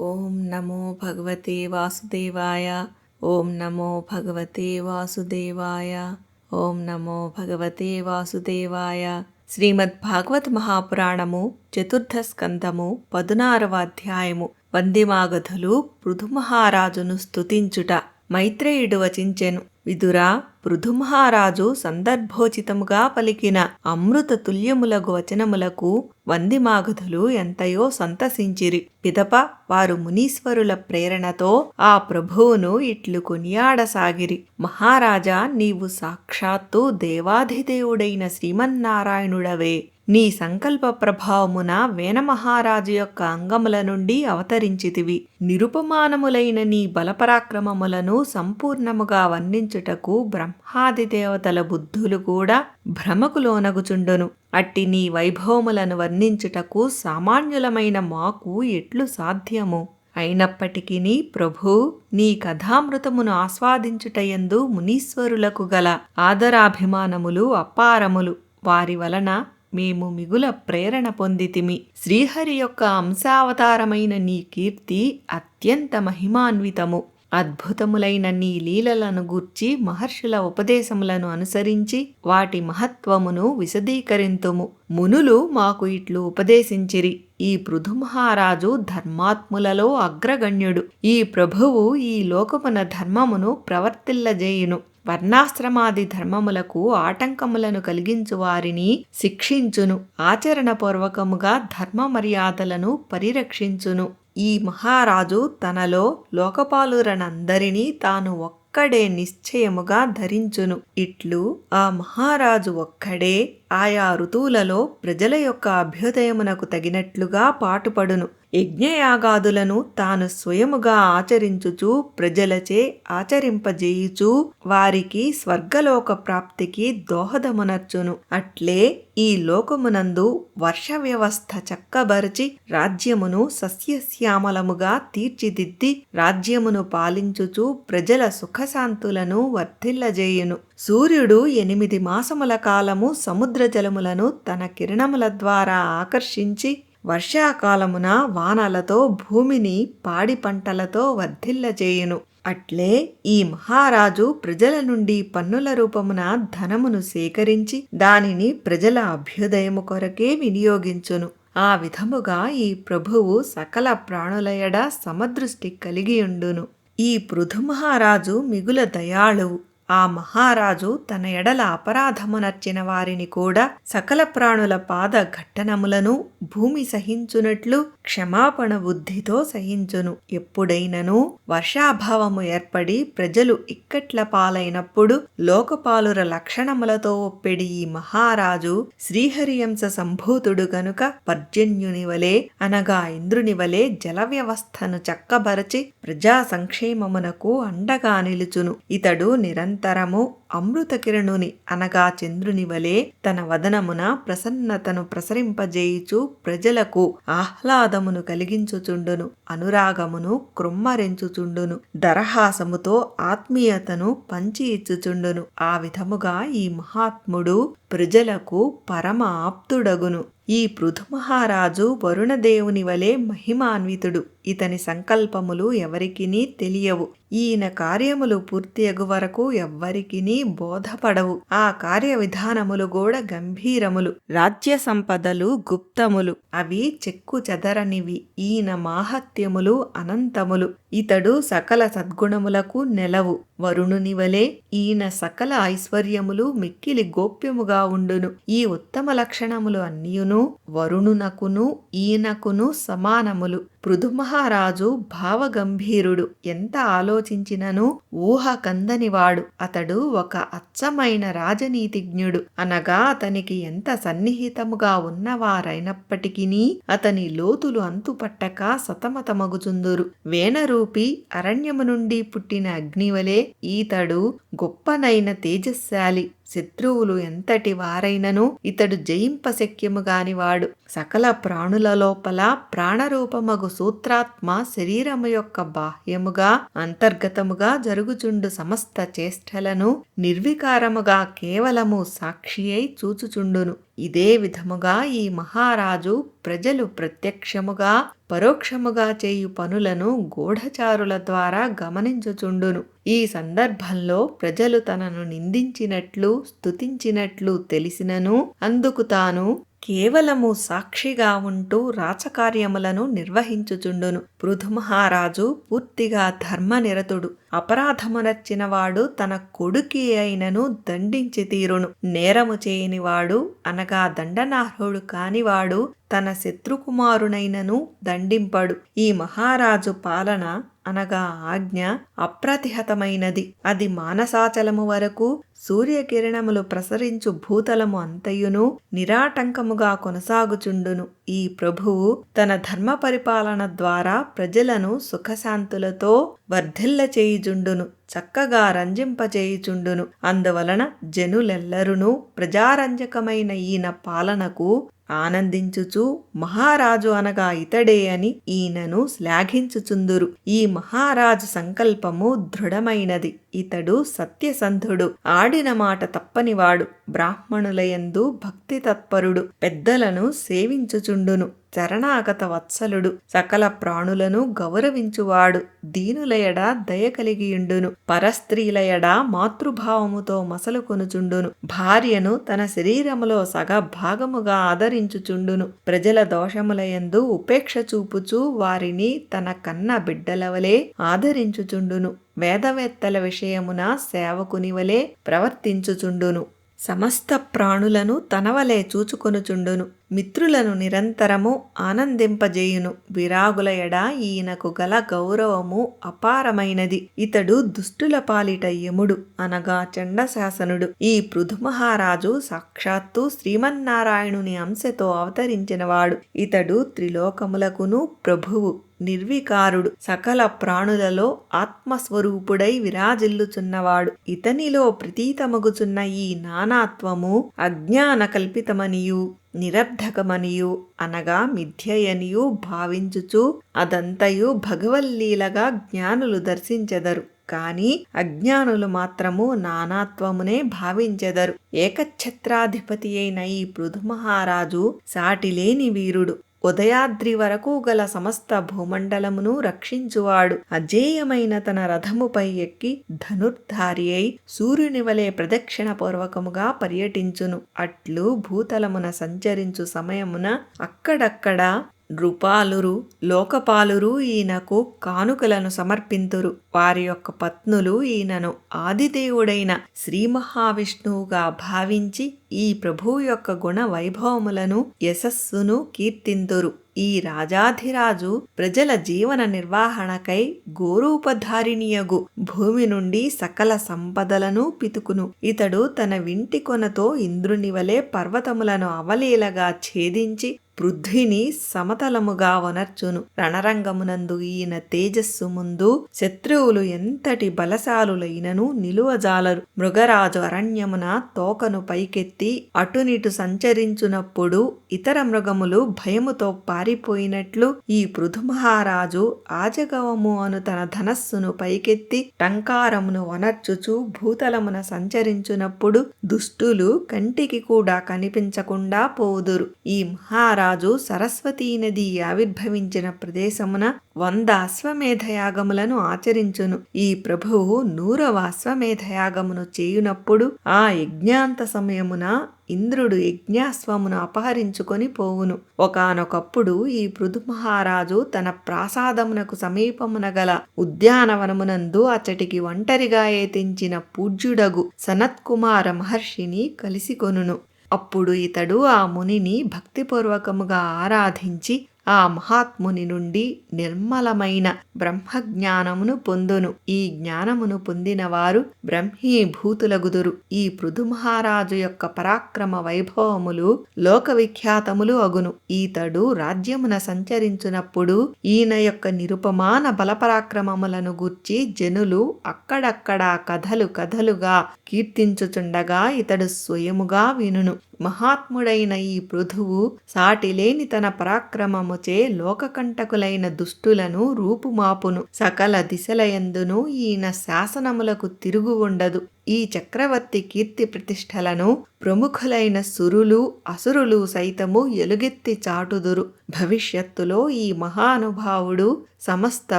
ఓం నమో భగవతే వాసుదేవాయ. ఓం నమో భగవతే వాసుదేవాయ. ఓం నమో భగవతే వాసుదేవాయ. శ్రీమద్ భాగవత మహాపురాణము చతుర్థ స్కందము పదునారవ అధ్యాయము. వందిమాగధులు పృథుమహారాజును స్తుతించుట. మైత్రేయుడు వచించెను. విదురా పృథుమహారాజు సందర్భోచితముగా పలికిన అమృత తుల్యములగు వచనములకు వందిమాగధులు ఎంతయో సంతసించిరి. పిదప వారు మునీశ్వరుల ప్రేరణతో ఆ ప్రభువును ఇట్లు కొనియాడసాగిరి. మహారాజా నీవు సాక్షాత్తు దేవాధిదేవుడైన శ్రీమన్నారాయణుడవే. నీ సంకల్ప ప్రభావమున వేనమహారాజు యొక్క అంగముల నుండి అవతరించితివి. నిరుపమానములైన నీ బలపరాక్రమములను సంపూర్ణముగా వర్ణించుటకు బ్రహ్మాది దేవతల బుద్ధులు కూడా భ్రమకు లోనగుచుండును అట్టి నీ వైభవములను వర్ణించుటకు సామాన్యులమైన మాకు ఎట్లు సాధ్యము? అయినప్పటికీ ప్రభు నీ కథామృతమును ఆస్వాదించుటయందు మునీశ్వరులకు గల ఆదరాభిమానములు అపారములు. వారి వలన మేము మిగుల ప్రేరణ పొందితిమి. శ్రీహరి యొక్క అంశావతారమైన నీ కీర్తి అత్యంత మహిమాన్వితము. అద్భుతములైన నీ లీలలను గూర్చి మహర్షుల ఉపదేశములను అనుసరించి వాటి మహత్వమును విశదీకరింతుము. మునులు మాకు ఇట్లు ఉపదేశించిరి. ఈ పృథుమహారాజు ధర్మాత్ములలో అగ్రగణ్యుడు. ఈ ప్రభువు ఈ లోకమున ధర్మమును ప్రవర్తిల్లజేయును. వర్ణాశ్రమాది ధర్మములకు ఆటంకములను కలిగించు వారిని శిక్షించును. ఆచరణపూర్వకముగా ధర్మ మర్యాదలను పరిరక్షించును. ఈ మహారాజు తనలో లోకపాలురనందరినీ తాను ఒక్కడే నిశ్చయముగా ధరించును. ఇట్లు ఆ మహారాజు ఒక్కడే ఆయా ఋతువులలో ప్రజల యొక్క అభ్యుదయమునకు తగినట్లుగా పాటుపడును. యజ్ఞయాగాదులను తాను స్వయముగా ఆచరించుచు ప్రజలచే ఆచరింపజేయుచు వారికి స్వర్గలోక ప్రాప్తికి దోహదమునర్చును. అట్లే ఈ లోకమునందు వర్ష వ్యవస్థ చక్కబరచి రాజ్యమును సస్యశ్యామలముగా తీర్చిదిద్ది రాజ్యమును పాలించుచు ప్రజల సుఖశాంతులను వర్ధిల్లజేయును. సూర్యుడు ఎనిమిది మాసముల కాలము సముద్ర జలములను తన కిరణముల ద్వారా ఆకర్షించి వర్షాకాలమున వానలతో భూమిని పాడి పంటలతో వర్ధిల్లజేయును. అట్లే ఈ మహారాజు ప్రజల నుండి పన్నుల రూపమున ధనమును సేకరించి దానిని ప్రజల అభ్యుదయము కొరకే వినియోగించును. ఆ విధముగా ఈ ప్రభువు సకల ప్రాణులయడ సమదృష్టి కలిగియుండును. ఈ పృథు మహారాజు మిగుల దయాళువు. ఆ మహారాజు తన ఎడల అపరాధమునర్చిన వారిని కూడా సకల ప్రాణుల పాద ఘట్టనములను భూమి సహించునట్లు క్షమాపణ బుద్ధితో సహించును. ఎప్పుడైనను వర్షాభావము ఏర్పడి ప్రజలు ఇక్కట్ల పాలైనప్పుడు లోకపాలుర లక్షణములతో ఒప్పెడి ఈ మహారాజు శ్రీహరియంస సంభూతుడు గనుక పర్జన్యుని వలె అనగా ఇంద్రుని వలె జల వ్యవస్థను చక్కబరచి ప్రజా సంక్షేమమునకు అండగా నిలుచును. ఇతడు నిరంతరం అనంతరము అమృత అమృతకిరణుని అనగా చంద్రుని వలె తన వదనమున ప్రసన్నతను ప్రసరింపజేయుచు ప్రజలకు ఆహ్లాదమును కలిగించుచుండును అనురాగమును కృమ్మరించుచుండును దరహాసముతో ఆత్మీయతను పంచి ఇచ్చుచుండును ఆ విధముగా ఈ మహాత్ముడు ప్రజలకు పరమ ఆప్తుడగును. ఈ పృథుమహారాజు వరుణదేవుని వలె మహిమాన్వితుడు. ఇతని సంకల్పములు ఎవరికినీ తెలియవు. ఈయన కార్యములు పూర్తి ఎగు వరకు ఎవ్వరికినీ బోధపడవు. ఆ కార్య విధానములు కూడా గంభీరములు. రాజ్య సంపదలు గుప్తములు. అవి చెక్కు చెదరనివి. ఈయన మాహత్యములు అనంతములు. ఇతడు సకల సద్గుణములకు నెలవు. వరుణుని వలె ఈయన సకల ఐశ్వర్యములు మిక్కిలి గోప్యముగా ఉండును. ఈ ఉత్తమ లక్షణములు అన్నియును వరుణునకును ఈయనకును సమానములు. పృథుమహారాజు భావగంభీరుడు. ఎంత ఆలోచించినను ఊహ కందనివాడు. అతడు ఒక అచ్చమైన రాజనీతిజ్ఞుడు. అనగా అతనికి ఎంత సన్నిహితముగా ఉన్నవారైనప్పటికీ అతని లోతులు అంతుపట్టక సతమతమగుచుందురు. వేనరూపి అరణ్యము నుండి పుట్టిన అగ్నివలే ఈతడు గొప్పనైన తేజస్శాలి. శత్రువులు ఎంతటి వారైనను ఇతడు జయింపశక్యము గానివాడు సకల ప్రాణుల లోపల ప్రాణరూపమగు సూత్రాత్మ శరీరము యొక్క బాహ్యముగా అంతర్గతముగా జరుగుచుండు సమస్త చేష్టలను నిర్వికారముగా కేవలము సాక్షి అయి చూచుచుండును. ఇదే విధముగా ఈ మహారాజు ప్రజలు ప్రత్యక్షముగా పరోక్షముగా చేయు పనులను గూఢచారుల ద్వారా గమనించుచుండును. ఈ సందర్భంలో ప్రజలు తనను నిందించినట్లు స్తుతించినట్లు తెలిసినను. అందుకు తాను కేవలము సాక్షిగా ఉంటూ రాచకార్యములను నిర్వహించుచుండును. పృథుమహారాజు పూర్తిగా ధర్మనిరతుడు. అపరాధమునచ్చినవాడు తన కొడుకి అయినను దండించి తీరును. నేరము చేయనివాడు అనగా దండనార్హుడు కానివాడు తన శత్రుకుమారునైనను దండింపడు. ఈ మహారాజు పాలన అనగా ఆజ్ఞ అప్రతిహతమైనది. అది మానసాచలము వరకు సూర్యకిరణములు ప్రసరించు భూతలము అంతయును నిరాటంకముగా కొనసాగుచుండును. ఈ ప్రభువు తన ధర్మ పరిపాలన ద్వారా ప్రజలను సుఖశాంతులతో వర్ధిల్ల చేయుచుండును చక్కగా రంజింపచేయుచుండును. అందువలన జనులెల్లరునూ ప్రజారంజకమైన ఈయన పాలనకు ఆనందించుచు మహారాజు అనగా ఇతడే అని ఈయనను శ్లాఘించుచుందురు. ఈ మహారాజు సంకల్పము దృఢమైనది. ఇతడు సత్యసంధుడు. ఆడిన మాట తప్పనివాడు. బ్రాహ్మణులయందు భక్తి తత్పరుడు. పెద్దలను సేవించుచుండును. చరణాగత వత్సలుడు. సకల ప్రాణులను గౌరవించువాడు. దీనులయడ దయ కలిగియుండును. పరస్త్రీలయడ మాతృభావముతో మసలు కొనుచుండును భార్యను తన శరీరములో సగ భాగముగా ఆదరించుచుండును. ప్రజల దోషములయందు ఉపేక్ష చూపుచూ వారిని తన కన్న బిడ్డలవలే ఆదరించుచుండును. వేదవేత్తల విషయమున సేవకునివలే ప్రవర్తించుచుండును. సమస్త ప్రాణులను తనవలే చూచుకొనుచుండును. మిత్రులను నిరంతరము ఆనందింపజేయును. విరాగుల ఎడ ఈయనకు గల గౌరవము అపారమైనది. ఇతడు దుష్టుల పాలిట యముడు అనగా చండశాసనుడు. ఈ పృథుమహారాజు సాక్షాత్తు శ్రీమన్నారాయణుని అంశతో అవతరించినవాడు. ఇతడు త్రిలోకములకును ప్రభువు నిర్వికారుడు సకల ప్రాణులలో ఆత్మస్వరూపుడై విరాజిల్లుచున్నవాడు. ఇతనిలో ప్రతీతమగుచున్న ఈ నానాత్వము అజ్ఞాన కల్పితమనియు నిరర్ధకమనియు అనగా మిథ్యయనియు భావించుచు అదంతయు భగవల్లీలగా జ్ఞానులు దర్శించెదరు. కానీ అజ్ఞానులు మాత్రము నానాత్వమునే భావించెదరు. ఏకఛత్రాధిపతి అయిన ఈ పృథుమహారాజు సాటిలేని వీరుడు. ఉదయాద్రి వరకు గల సమస్త భూమండలమును రక్షించువాడు. అజేయమైన తన రథముపై ఎక్కి ధనుర్ధారి అయి సూర్యుని వలె ప్రదక్షిణ పూర్వకముగా పర్యటించును. అట్లు భూతలమున సంచరించు సమయమున అక్కడక్కడ నృపాలురు లోకపాలురు ఈయనకు కానుకలను సమర్పింతురు. వారి యొక్క పత్నులు ఈయనను ఆదిదేవుడైన శ్రీ మహావిష్ణువుగా భావించి ఈ ప్రభువు యొక్క గుణ వైభవములను యశస్సును కీర్తింతురు. ఈ రాజాధిరాజు ప్రజల జీవన నిర్వహణకై గోరూపధారిణియగు. భూమి నుండి సకల సంపదలను పితుకును. ఇతడు తన వింటి కొనతో ఇంద్రుని వలె పర్వతములను అవలీలగా ఛేదించి పృథ్వీని సమతలముగా వనర్చును. రణరంగమునందు ఈయన తేజస్సు ముందు శత్రువులు ఎంతటి బలశాలులైనను నిలువజాలరు. మృగరాజు అరణ్యమున తోకను పైకెత్తి అటునిటు సంచరించునప్పుడు ఇతర మృగములు భయముతో పారిపోయినట్లు ఈ పృథుమహారాజు ఆజగవము అను తన ధనస్సును పైకెత్తి టంకారమును వనర్చుచు భూతలమున సంచరించునప్పుడు దుష్టులు కంటికి కూడా కనిపించకుండా పోదురు. ఈ మహారాజు రాజు సరస్వతీ నది ఆవిర్భవించిన ప్రదేశమున వంద అశ్వమేధయాగములను ఆచరించును. ఈ ప్రభువు నూరవ అశ్వమేధయాగమును చేయునప్పుడు ఆ యజ్ఞాంత సమయమున ఇంద్రుడు యజ్ఞాశ్వమును అపహరించుకొని పోవును. ఒకనొకప్పుడు ఈ పృథు మహారాజు తన ప్రాసాదమునకు సమీపమున గల ఉద్యానవనమునందు అచ్చటికి ఒంటరిగా ఏతించిన పూజ్యుడగు సనత్కుమార మహర్షిని కలిసి కొనును. అప్పుడు ఇతడు ఆ మునిని భక్తిపూర్వకముగా ఆరాధించి ఆ మహాత్ముని నుండి నిర్మలమైన బ్రహ్మజ్ఞానమును పొందును. ఈ జ్ఞానమును పొందినవారు బ్రహ్మీభూతులగుదురు. ఈ పృథుమహారాజు యొక్క పరాక్రమ వైభవములు లోకవిఖ్యాతములు అగును. ఈతడు రాజ్యమున సంచరించునప్పుడు ఈయన యొక్క నిరుపమాన బలపరాక్రమములను గూర్చి జనులు అక్కడక్కడ కథలు కథలుగా కీర్తించుచుండగా ఇతడు స్వయముగా వినును. మహాత్ముడైన ఈ పృథువు సాటిలేని తన పరాక్రమముచే లోకకంటకులైన దుష్టులను రూపుమాపును. సకల దిశలయందును ఈయన శాసనములకు తిరుగు ఉండదు ఈ చక్రవర్తి కీర్తి ప్రతిష్టలను ప్రముఖులైన సురులు అసురులు సైతము ఎలుగెత్తి చాటుదురు. భవిష్యత్తులో ఈ మహానుభావుడు సమస్త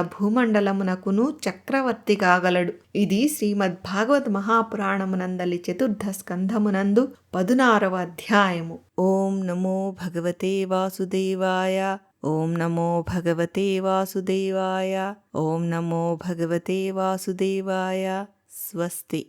భూమండలమునకును చక్రవర్తి కాగలడు ఇది శ్రీమద్ భాగవత్ మహాపురాణమునందలి చతుర్థ స్కంధమునందు పదునారవ అధ్యాయము. ఓం నమో భగవతే వాసుదేవాయ. ఓం నమో భగవతే వాసుదేవాయ. ఓం నమో భగవతే వాసుదేవాయ. స్వస్తి.